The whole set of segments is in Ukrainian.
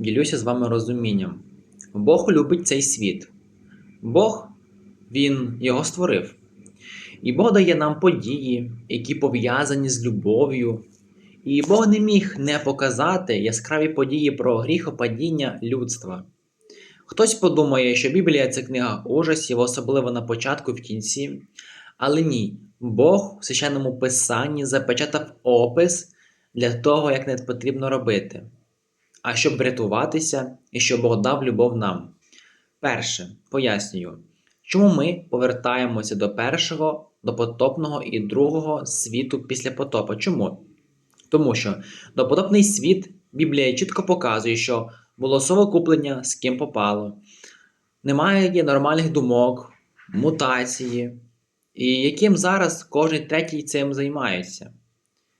ділюся з вами розумінням. Бог любить цей світ. Бог, Він його створив. І Бог дає нам події, які пов'язані з любов'ю. І Бог не міг не показати яскраві події про гріхопадіння людства. Хтось подумає, що Біблія це книга ужасів, особливо на початку в кінці. Але ні, Бог в священному писанні запечатав опис для того, як не потрібно робити, а щоб врятуватися і щоб Бог дав любов нам. Перше, пояснюю, чому ми повертаємося до першого, до потопного і другого світу після потопа. Чому? Тому що допотопний світ Біблія чітко показує, що було совокуплення з ким попало, немає нормальних думок, мутації, і яким зараз кожен третій цим займається.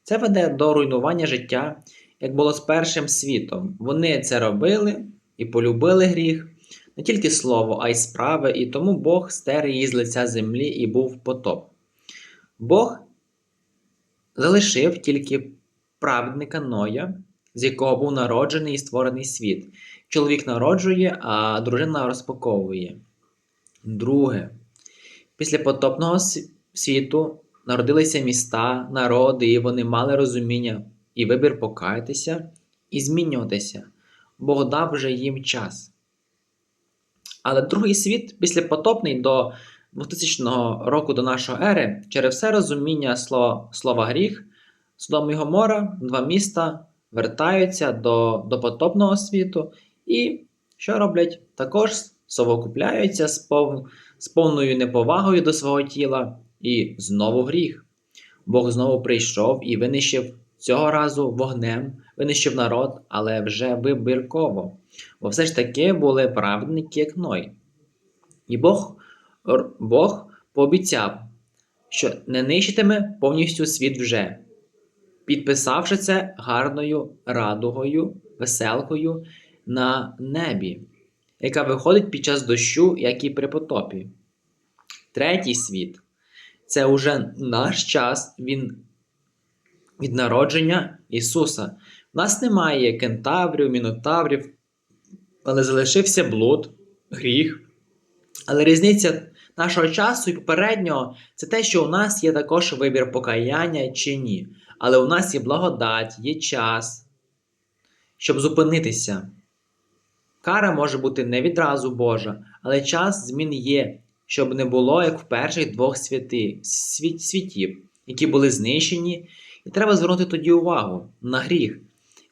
Це веде до руйнування життя, як було з першим світом. Вони це робили і полюбили гріх, не тільки слово, а й справи, і тому Бог стер її з лиця землі і був потоп. Бог залишив тільки праведника Ноя, з якого був народжений і створений світ. Чоловік народжує, а дружина розпаковує. Друге. Після потопного світу народилися міста, народи, і вони мали розуміння і вибір покаятися і змінюватися. Бог дав вже їм час. Але другий світ, післяпотопний до 2000 року до нашої ери, через все розуміння слова, слова гріх, Содом і Гомора, два міста вертаються до, до потопного світу і що роблять? Також совокупляються з, пов, з повною неповагою до свого тіла і знову гріх. Бог знову прийшов і винищив цього разу вогнем, винищив народ, але вже вибірково. Бо все ж таки були праведники, як Ной. І Бог, Бог пообіцяв, що не нищитиме повністю світ вже, підписавши це гарною радугою, веселкою на небі, яка виходить під час дощу, як і при потопі. Третій світ це уже наш час він від народження Ісуса. У нас немає кентаврів, мінотаврів, але залишився блуд, гріх. Але різниця нашого часу і попереднього це те, що у нас є також вибір покаяння чи ні. Але у нас є благодать, є час, щоб зупинитися. Кара може бути не відразу Божа, але час змін є, щоб не було як в перших двох святи, світ, світів, які були знищені, і треба звернути тоді увагу на гріх.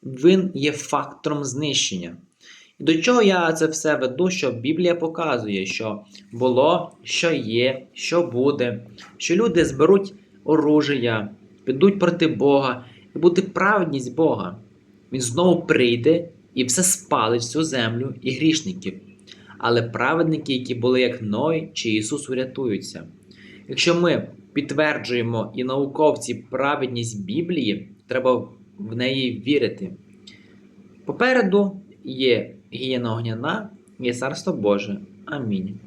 Він є фактором знищення. І до чого я це все веду, що Біблія показує, що було, що є, що буде, що люди зберуть оружия, підуть проти Бога, і буде праведність Бога. Він знову прийде і все спалить всю землю і грішників. Але праведники, які були як Ной чи Ісус, урятуються. Якщо ми підтверджуємо і науковці праведність Біблії, треба в неї вірити. Попереду є гієна огняна, є царство Боже. Амінь.